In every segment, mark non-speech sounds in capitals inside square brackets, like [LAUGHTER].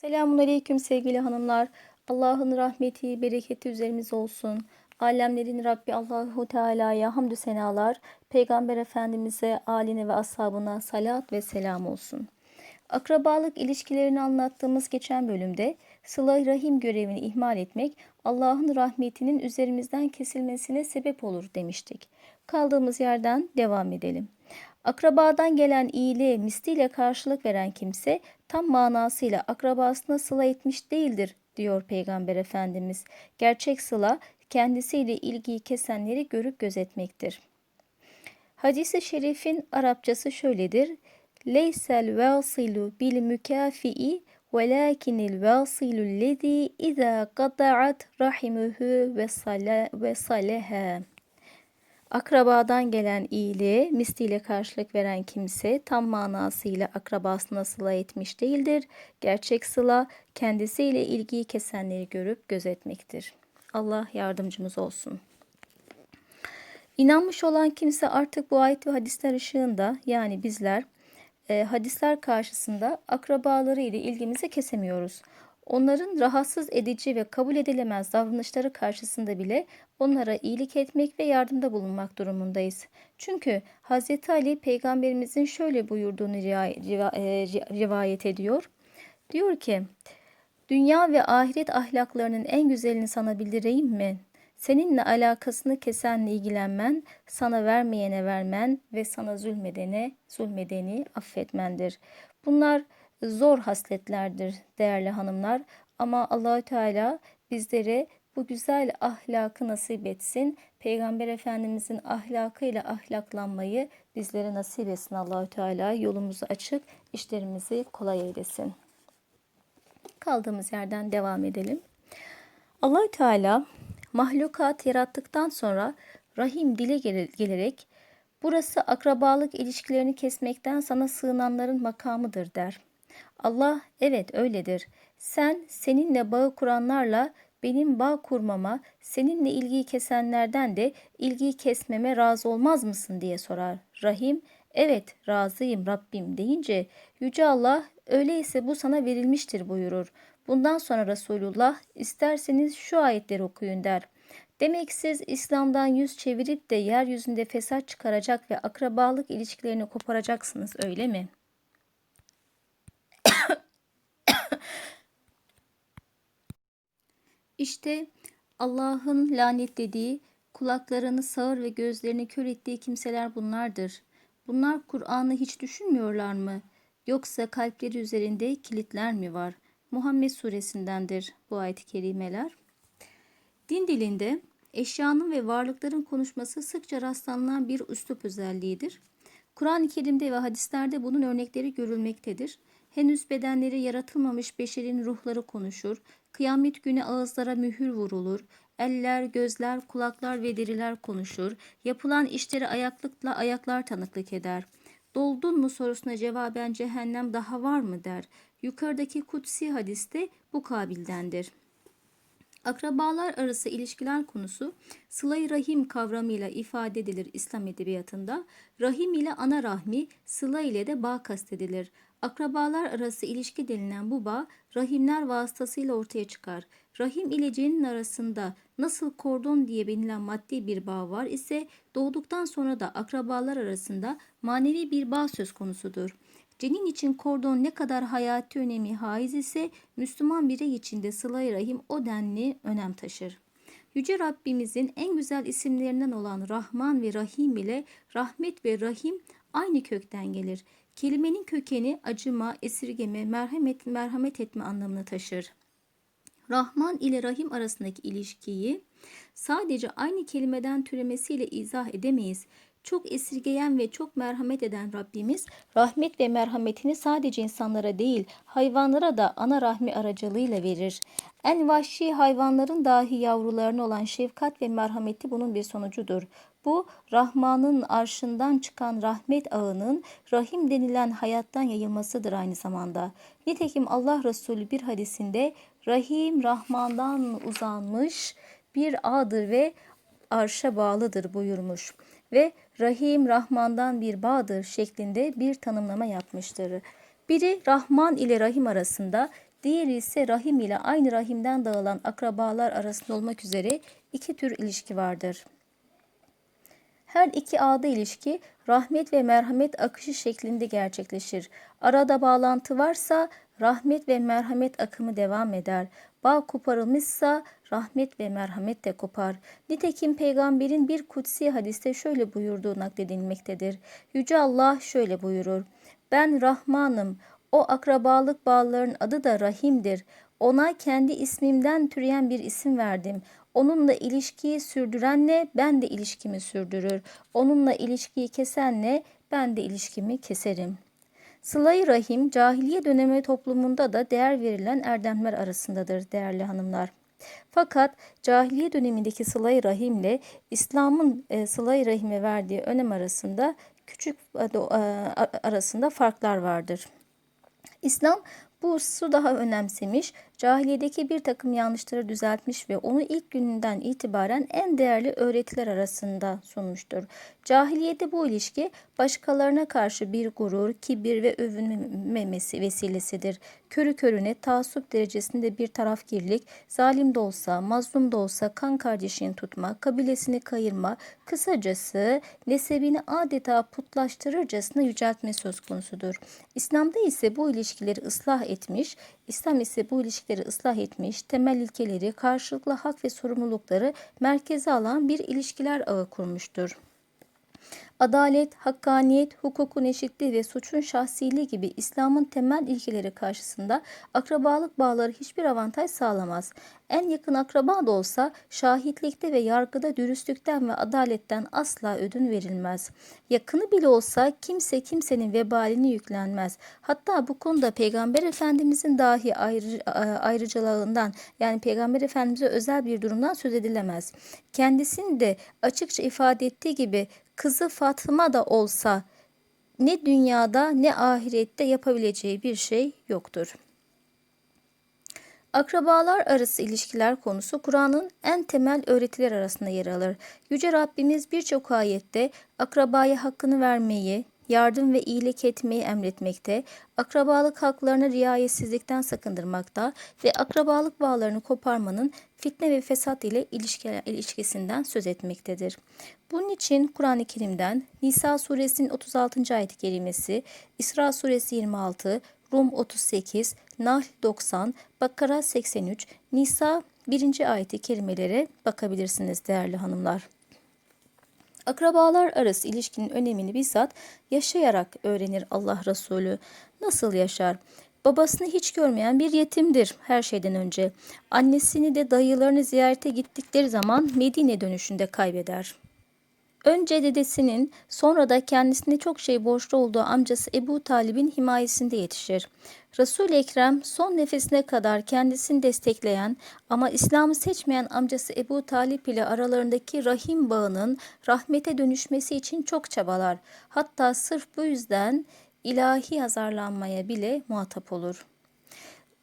Selamun Aleyküm sevgili hanımlar. Allah'ın rahmeti, bereketi üzerimiz olsun. Alemlerin Rabbi Allahu Teala'ya hamdü senalar, Peygamber Efendimiz'e, aline ve ashabına salat ve selam olsun. Akrabalık ilişkilerini anlattığımız geçen bölümde sıla rahim görevini ihmal etmek Allah'ın rahmetinin üzerimizden kesilmesine sebep olur demiştik. Kaldığımız yerden devam edelim. Akrabadan gelen iyiliğe misliyle karşılık veren kimse tam manasıyla akrabasına sıla etmiş değildir diyor Peygamber Efendimiz. Gerçek sıla kendisiyle ilgiyi kesenleri görüp gözetmektir. Hadis-i şerifin Arapçası şöyledir. Leysel vasilu bil mükafi'i iza qata'at rahimuhu ve sale ve saleha. Akrabadan gelen iyiliğe misliyle karşılık veren kimse tam manasıyla akrabasına sıla etmiş değildir. Gerçek sıla kendisiyle ilgiyi kesenleri görüp gözetmektir. Allah yardımcımız olsun. İnanmış olan kimse artık bu ayet ve hadisler ışığında yani bizler e, hadisler karşısında akrabaları ile ilgimizi kesemiyoruz. Onların rahatsız edici ve kabul edilemez davranışları karşısında bile onlara iyilik etmek ve yardımda bulunmak durumundayız. Çünkü Hz. Ali peygamberimizin şöyle buyurduğunu rivayet ediyor. Diyor ki, Dünya ve ahiret ahlaklarının en güzelini sana bildireyim mi? Seninle alakasını kesenle ilgilenmen, sana vermeyene vermen ve sana zulmedene zulmedeni affetmendir. Bunlar zor hasletlerdir değerli hanımlar ama Allahü Teala bizlere bu güzel ahlakı nasip etsin. Peygamber Efendimizin ahlakıyla ahlaklanmayı bizlere nasip etsin Allahü Teala. Yolumuzu açık, işlerimizi kolay eylesin. Kaldığımız yerden devam edelim. Allahü Teala mahlukat yarattıktan sonra rahim dile gelerek burası akrabalık ilişkilerini kesmekten sana sığınanların makamıdır der. Allah evet öyledir. Sen seninle bağı kuranlarla benim bağ kurmama, seninle ilgiyi kesenlerden de ilgiyi kesmeme razı olmaz mısın diye sorar. Rahim, evet razıyım Rabbim deyince Yüce Allah öyleyse bu sana verilmiştir buyurur. Bundan sonra Resulullah isterseniz şu ayetleri okuyun der. Demek siz İslam'dan yüz çevirip de yeryüzünde fesat çıkaracak ve akrabalık ilişkilerini koparacaksınız öyle mi?'' [COUGHS] İşte Allah'ın lanetlediği, kulaklarını sağır ve gözlerini kör ettiği kimseler bunlardır. Bunlar Kur'an'ı hiç düşünmüyorlar mı? Yoksa kalpleri üzerinde kilitler mi var? Muhammed suresindendir bu ayet-i kerimeler. Din dilinde eşyanın ve varlıkların konuşması sıkça rastlanılan bir üslup özelliğidir. Kur'an-ı Kerim'de ve hadislerde bunun örnekleri görülmektedir. Henüz bedenleri yaratılmamış beşerin ruhları konuşur. Kıyamet günü ağızlara mühür vurulur. Eller, gözler, kulaklar ve deriler konuşur. Yapılan işleri ayaklıkla ayaklar tanıklık eder. Doldun mu sorusuna cevaben cehennem daha var mı der. Yukarıdaki kutsi hadiste bu kabildendir. Akrabalar arası ilişkiler konusu sıla rahim kavramıyla ifade edilir İslam edebiyatında. Rahim ile ana rahmi, sıla ile de bağ kastedilir. Akrabalar arası ilişki denilen bu bağ rahimler vasıtasıyla ortaya çıkar. Rahim ile cenin arasında nasıl kordon diye bilinen maddi bir bağ var ise doğduktan sonra da akrabalar arasında manevi bir bağ söz konusudur. Cenin için kordon ne kadar hayati önemi haiz ise Müslüman birey için de sıla rahim o denli önem taşır. Yüce Rabbimizin en güzel isimlerinden olan Rahman ve Rahim ile rahmet ve rahim aynı kökten gelir. Kelimenin kökeni acıma, esirgeme, merhamet, merhamet etme anlamını taşır. Rahman ile Rahim arasındaki ilişkiyi sadece aynı kelimeden türemesiyle izah edemeyiz. Çok esirgeyen ve çok merhamet eden Rabbimiz rahmet ve merhametini sadece insanlara değil hayvanlara da ana rahmi aracılığıyla verir. En vahşi hayvanların dahi yavrularına olan şefkat ve merhameti bunun bir sonucudur. Bu Rahman'ın arşından çıkan rahmet ağının rahim denilen hayattan yayılmasıdır aynı zamanda. Nitekim Allah Resulü bir hadisinde Rahim Rahman'dan uzanmış bir ağdır ve arşa bağlıdır buyurmuş ve Rahim Rahman'dan bir bağdır şeklinde bir tanımlama yapmıştır. Biri Rahman ile Rahim arasında, Diğeri ise rahim ile aynı rahimden dağılan akrabalar arasında olmak üzere iki tür ilişki vardır. Her iki ağda ilişki rahmet ve merhamet akışı şeklinde gerçekleşir. Arada bağlantı varsa rahmet ve merhamet akımı devam eder. Bağ koparılmışsa rahmet ve merhamet de kopar. Nitekim peygamberin bir kutsi hadiste şöyle buyurduğu nakledilmektedir. Yüce Allah şöyle buyurur. Ben Rahmanım. O akrabalık bağlarının adı da Rahim'dir. Ona kendi ismimden türeyen bir isim verdim. Onunla ilişkiyi sürdürenle ben de ilişkimi sürdürür. Onunla ilişkiyi kesenle ben de ilişkimi keserim. Sıla-i Rahim cahiliye dönemi toplumunda da değer verilen erdemler arasındadır değerli hanımlar. Fakat cahiliye dönemindeki sıla-i rahimle İslam'ın e, sıla-i rahime verdiği önem arasında küçük e, arasında farklar vardır. İslam bu hususu daha önemsemiş, cahiliyedeki bir takım yanlışları düzeltmiş ve onu ilk gününden itibaren en değerli öğretiler arasında sunmuştur. Cahiliyede bu ilişki başkalarına karşı bir gurur, kibir ve övünmemesi vesilesidir. Körü körüne taassup derecesinde bir tarafgirlik, zalim de olsa, mazlum da olsa kan kardeşini tutma, kabilesini kayırma, kısacası nesebini adeta putlaştırırcasına yüceltme söz konusudur. İslam'da ise bu ilişkileri ıslah etmiş, İslam ise bu ilişkileri ıslah etmiş, temel ilkeleri, karşılıklı hak ve sorumlulukları merkeze alan bir ilişkiler ağı kurmuştur. Adalet, hakkaniyet, hukukun eşitliği ve suçun şahsiliği gibi İslam'ın temel ilkeleri karşısında akrabalık bağları hiçbir avantaj sağlamaz. En yakın akraba da olsa şahitlikte ve yargıda dürüstlükten ve adaletten asla ödün verilmez. Yakını bile olsa kimse kimsenin vebalini yüklenmez. Hatta bu konuda Peygamber Efendimizin dahi ayrı, ayrıcalığından yani Peygamber Efendimiz'e özel bir durumdan söz edilemez. Kendisini de açıkça ifade ettiği gibi kızı Fatma da olsa ne dünyada ne ahirette yapabileceği bir şey yoktur. Akrabalar arası ilişkiler konusu Kur'an'ın en temel öğretiler arasında yer alır. Yüce Rabbimiz birçok ayette akrabaya hakkını vermeyi, yardım ve iyilik etmeyi emretmekte, akrabalık haklarını riayetsizlikten sakındırmakta ve akrabalık bağlarını koparmanın fitne ve fesat ile ilişkisinden söz etmektedir. Bunun için Kur'an-ı Kerim'den Nisa suresinin 36. ayet-i kerimesi, İsra suresi 26, Rum 38, Nahl 90, Bakara 83, Nisa 1. ayeti kerimelere bakabilirsiniz değerli hanımlar. Akrabalar arası ilişkinin önemini bizzat yaşayarak öğrenir Allah Resulü. Nasıl yaşar? Babasını hiç görmeyen bir yetimdir her şeyden önce. Annesini de dayılarını ziyarete gittikleri zaman Medine dönüşünde kaybeder. Önce dedesinin sonra da kendisine çok şey borçlu olduğu amcası Ebu Talib'in himayesinde yetişir. Resul-i Ekrem son nefesine kadar kendisini destekleyen ama İslam'ı seçmeyen amcası Ebu Talip ile aralarındaki rahim bağının rahmete dönüşmesi için çok çabalar. Hatta sırf bu yüzden ilahi azarlanmaya bile muhatap olur.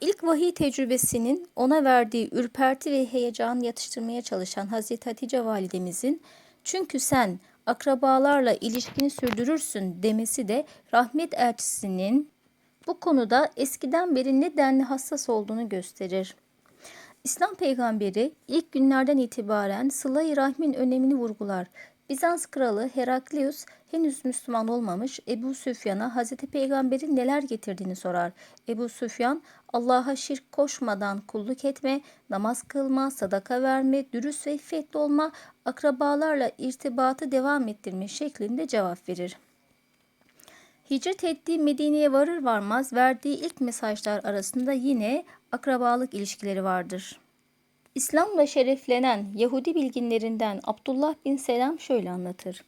İlk vahiy tecrübesinin ona verdiği ürperti ve heyecan yatıştırmaya çalışan Hazreti Hatice validemizin çünkü sen akrabalarla ilişkini sürdürürsün demesi de rahmet elçisinin bu konuda eskiden beri ne denli hassas olduğunu gösterir. İslam peygamberi ilk günlerden itibaren sıla-i rahmin önemini vurgular. Bizans kralı Heraklius henüz Müslüman olmamış Ebu Süfyan'a Hz. Peygamber'in neler getirdiğini sorar. Ebu Süfyan Allah'a şirk koşmadan kulluk etme, namaz kılma, sadaka verme, dürüst ve iffetli olma, akrabalarla irtibatı devam ettirme şeklinde cevap verir. Hicret ettiği Medine'ye varır varmaz verdiği ilk mesajlar arasında yine akrabalık ilişkileri vardır. İslam'la şereflenen Yahudi bilginlerinden Abdullah bin Selam şöyle anlatır.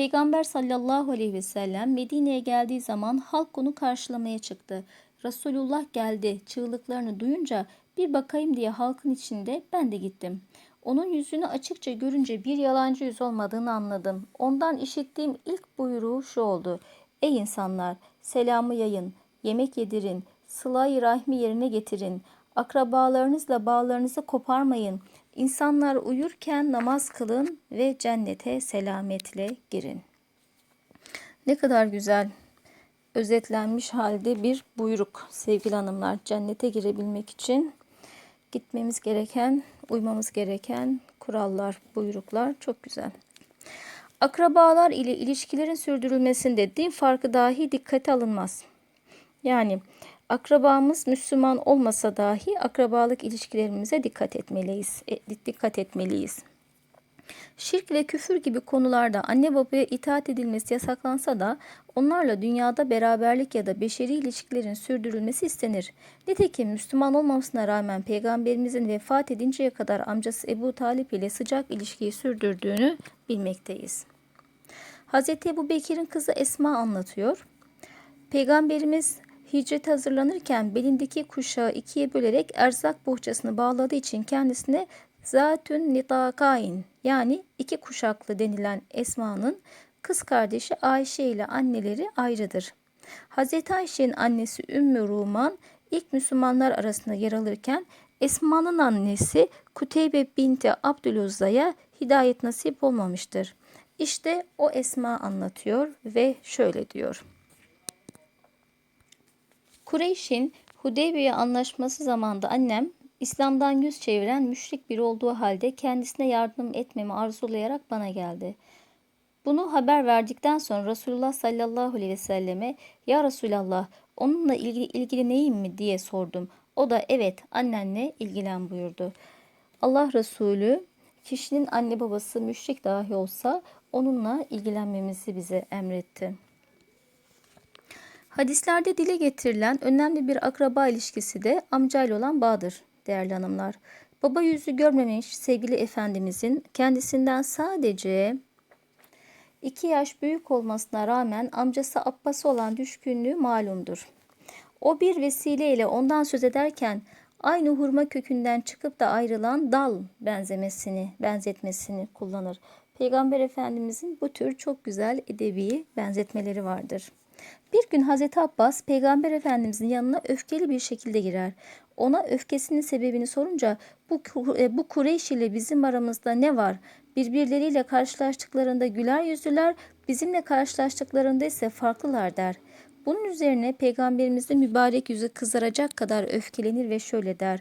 Peygamber sallallahu aleyhi ve sellem Medine'ye geldiği zaman halk onu karşılamaya çıktı. Resulullah geldi çığlıklarını duyunca bir bakayım diye halkın içinde ben de gittim. Onun yüzünü açıkça görünce bir yalancı yüz olmadığını anladım. Ondan işittiğim ilk buyruğu şu oldu. Ey insanlar selamı yayın, yemek yedirin, sıla rahmi yerine getirin. Akrabalarınızla bağlarınızı koparmayın. İnsanlar uyurken namaz kılın ve cennete selametle girin. Ne kadar güzel. özetlenmiş halde bir buyruk sevgili hanımlar. Cennete girebilmek için gitmemiz gereken, uymamız gereken kurallar, buyruklar çok güzel. Akrabalar ile ilişkilerin sürdürülmesinde din farkı dahi dikkate alınmaz. Yani akrabamız Müslüman olmasa dahi akrabalık ilişkilerimize dikkat etmeliyiz. E, dikkat etmeliyiz. Şirk ve küfür gibi konularda anne babaya itaat edilmesi yasaklansa da onlarla dünyada beraberlik ya da beşeri ilişkilerin sürdürülmesi istenir. Nitekim Müslüman olmamasına rağmen peygamberimizin vefat edinceye kadar amcası Ebu Talip ile sıcak ilişkiyi sürdürdüğünü bilmekteyiz. Hz. Ebu Bekir'in kızı Esma anlatıyor. Peygamberimiz hicret hazırlanırken belindeki kuşağı ikiye bölerek erzak bohçasını bağladığı için kendisine Zatün Nitakayn yani iki kuşaklı denilen Esma'nın kız kardeşi Ayşe ile anneleri ayrıdır. Hz. Ayşe'nin annesi Ümmü Ruman ilk Müslümanlar arasında yer alırken Esma'nın annesi Kuteybe binti Abdüluzza'ya hidayet nasip olmamıştır. İşte o Esma anlatıyor ve şöyle diyor. Kureyş'in Hudeybiye anlaşması zamanında annem İslam'dan yüz çeviren müşrik biri olduğu halde kendisine yardım etmemi arzulayarak bana geldi. Bunu haber verdikten sonra Resulullah sallallahu aleyhi ve selleme ya Resulallah onunla ilgili ilgileneyim mi diye sordum. O da evet annenle ilgilen buyurdu. Allah Resulü kişinin anne babası müşrik dahi olsa onunla ilgilenmemizi bize emretti. Hadislerde dile getirilen önemli bir akraba ilişkisi de amcayla olan bağdır değerli hanımlar. Baba yüzü görmemiş sevgili Efendimizin kendisinden sadece iki yaş büyük olmasına rağmen amcası Abbas'a olan düşkünlüğü malumdur. O bir vesileyle ondan söz ederken aynı hurma kökünden çıkıp da ayrılan dal benzemesini, benzetmesini kullanır. Peygamber Efendimizin bu tür çok güzel edebi benzetmeleri vardır. Bir gün Hazreti Abbas Peygamber Efendimizin yanına öfkeli bir şekilde girer. Ona öfkesinin sebebini sorunca bu, e, bu Kureyş ile bizim aramızda ne var? Birbirleriyle karşılaştıklarında güler yüzlüler, bizimle karşılaştıklarında ise farklılar der. Bunun üzerine peygamberimizin mübarek yüzü kızaracak kadar öfkelenir ve şöyle der.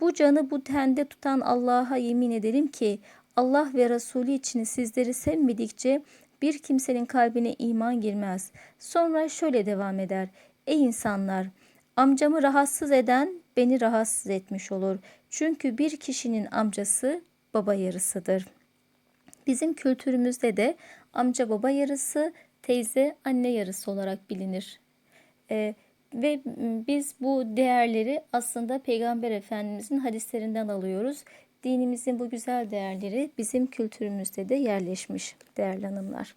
Bu canı bu tende tutan Allah'a yemin ederim ki Allah ve Resulü için sizleri sevmedikçe bir kimsenin kalbine iman girmez. Sonra şöyle devam eder. Ey insanlar! Amcamı rahatsız eden beni rahatsız etmiş olur. Çünkü bir kişinin amcası baba yarısıdır. Bizim kültürümüzde de amca baba yarısı, teyze anne yarısı olarak bilinir. Ee, ve biz bu değerleri aslında Peygamber Efendimizin hadislerinden alıyoruz. Dinimizin bu güzel değerleri bizim kültürümüzde de yerleşmiş değerli hanımlar.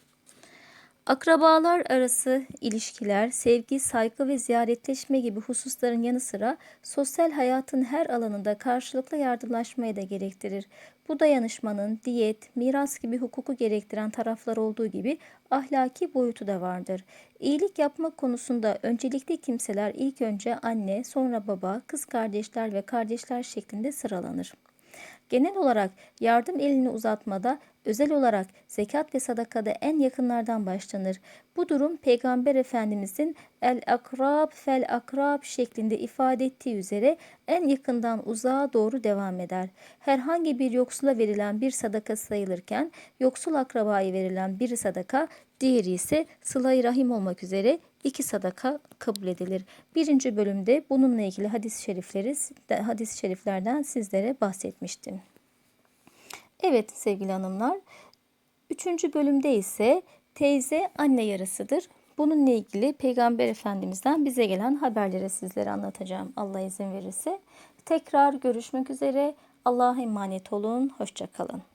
Akrabalar arası ilişkiler, sevgi, saygı ve ziyaretleşme gibi hususların yanı sıra sosyal hayatın her alanında karşılıklı yardımlaşmayı da gerektirir. Bu dayanışmanın diyet, miras gibi hukuku gerektiren taraflar olduğu gibi ahlaki boyutu da vardır. İyilik yapmak konusunda öncelikli kimseler ilk önce anne, sonra baba, kız kardeşler ve kardeşler şeklinde sıralanır. Genel olarak yardım elini uzatmada özel olarak zekat ve sadakada en yakınlardan başlanır. Bu durum Peygamber Efendimizin el akrab fel akrab şeklinde ifade ettiği üzere en yakından uzağa doğru devam eder. Herhangi bir yoksula verilen bir sadaka sayılırken yoksul akrabaya verilen bir sadaka diğeri ise sıla rahim olmak üzere iki sadaka kabul edilir. Birinci bölümde bununla ilgili hadis-i şerifleri, hadis şeriflerden sizlere bahsetmiştim. Evet sevgili hanımlar. Üçüncü bölümde ise teyze anne yarısıdır. Bununla ilgili Peygamber Efendimiz'den bize gelen haberleri sizlere anlatacağım Allah izin verirse. Tekrar görüşmek üzere. Allah'a emanet olun. Hoşçakalın.